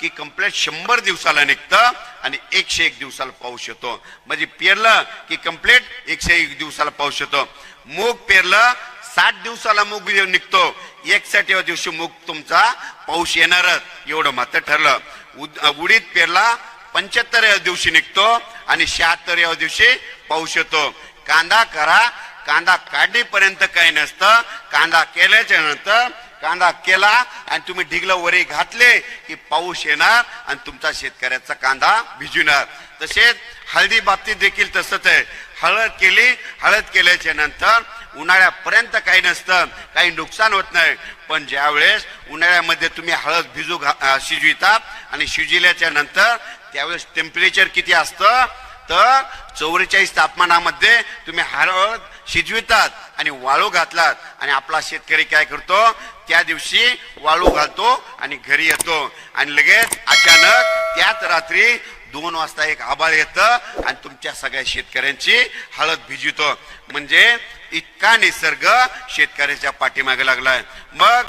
की कंप्लीट शंभर दिवसाला निघतं आणि एकशे एक दिवसाला पाऊस येतो. म्हणजे पेरलं की कंप्लीट एकशे एक दिवसाला पाऊस येतो. मूग पेरलं साठ दिवसाला मूग निघतो. एकसाठव्या दिवशी मूग तुमचा पाऊस येणारच. एवढं मात्र ठरलं. उद- उडीद पेरला पंच्याहत्तर दिवशी निघतो आणि शहात्तर दिवशी पाऊस येतो. कांदा करा. कांदा काढणीपर्यंत काही नसतं. कांदा केल्याच्यानंतर कांदा केला आणि तुम्ही ढिगलं वरे घातले की पाऊस येणार आणि तुमचा शेतकऱ्याचा कांदा भिजणार. तसेच हळदी बाबतीत देखील तसंच आहे. हळद केली हळद केल्याच्यानंतर उन्हाळ्यापर्यंत काही नसतं काही नुकसान होत नाही. पण ज्यावेळेस उन्हाळ्यामध्ये तुम्ही हळद भिजू घा शिजवितात आणि शिजविल्याच्या नंतर त्यावेळेस टेम्परेचर किती असतं? तर चौवेचाळीस तापमानामध्ये तुम्ही हळद शिजवितात आणि वाळू घातलात. आणि आपला शेतकरी काय करतो? त्या दिवशी वाळू घालतो आणि घरी येतो. आणि लगेच अचानक त्याच रात्री दोन वाजता एक आबाळ येतं आणि तुमच्या सगळ्या शेतकऱ्यांची हळद भिजवितो. म्हणजे इतका निसर्ग शेतकऱ्याच्या पाठीमागे लागलाय. मग